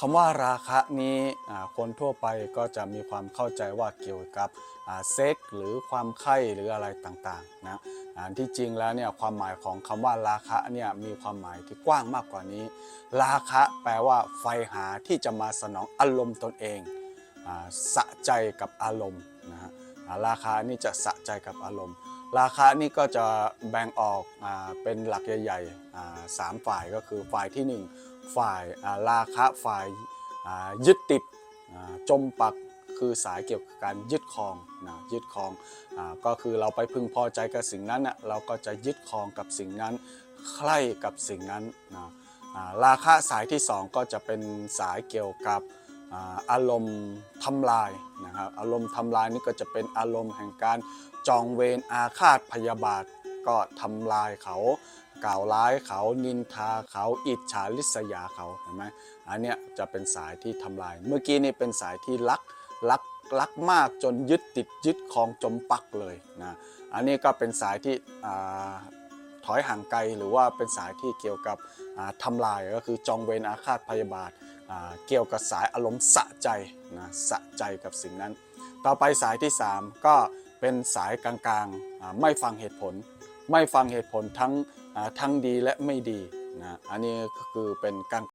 คำว่าราคะนี้อ่าคนทั่วไปก็จะมีความเข้าใจว่าเกี่ยวกับเซ็กหรือความใคร่หรืออะไรต่างๆนะที่จริงแล้วเนี่ยความหมายของคำว่าราคะเนี่ยมีความหมายที่กว้างมากกว่านี้ ราคะแปลว่าไฟหาที่จะมาสนองอารมณ์ตนเองอสะใจกับอารมณ์นะฮะราคานี่จะสะใจกับอารมณ์ ราคานี่ก็จะแบ่งออกอเป็นหลักใหญ่ๆสามฝ่ายก็คือฝ่ายที่หนึ่งฝ่ายาราคะฝ่ายายึดติดจมปักคือสายเกี่ยวกับการยึดครองนะยึดครองอก็คือเราไปพึงพอใจกับสิ่งนั้นนะเราก็จะยึดครองกับสิ่งนั้นใคร่กับสิ่งนั้นนะาราคะสายที่สองก็จะเป็นสายเกี่ยวกับ อารมณ์ทำลายนะครับอารมณ์ทำลายนี่ก็จะเป็นอารมณ์แห่งการจองเวรอาฆาตพยาบาทก็ทำลายเขากล่าวร้ายเขานินทาเขาอิจฉาริษยาเขาเห็นไหมอันเนี้ยจะเป็นสายที่ทำลาย เมื่อกี้นี่เป็นสายที่รักรักรักมากจนยึดติดยึดครองจมปักเลยนะอันนี้ก็เป็นสายที่ ถอยห่างไกล หรือว่าเป็นสายที่เกี่ยวกับทำทำลายก็คือจองเวรอาฆาตพยาบาทเกี่ยวกับสายอารมณ์สะใจนะสะใจกับสิ่งนั้น ต่อไปสายที่ 3 ก็เป็นสายกลางๆไม่ฟังเหตุผล ไม่ฟังเหตุผลทั้งทั้งดีและไม่ดีนะอันนี้ก็คือเป็นกลาง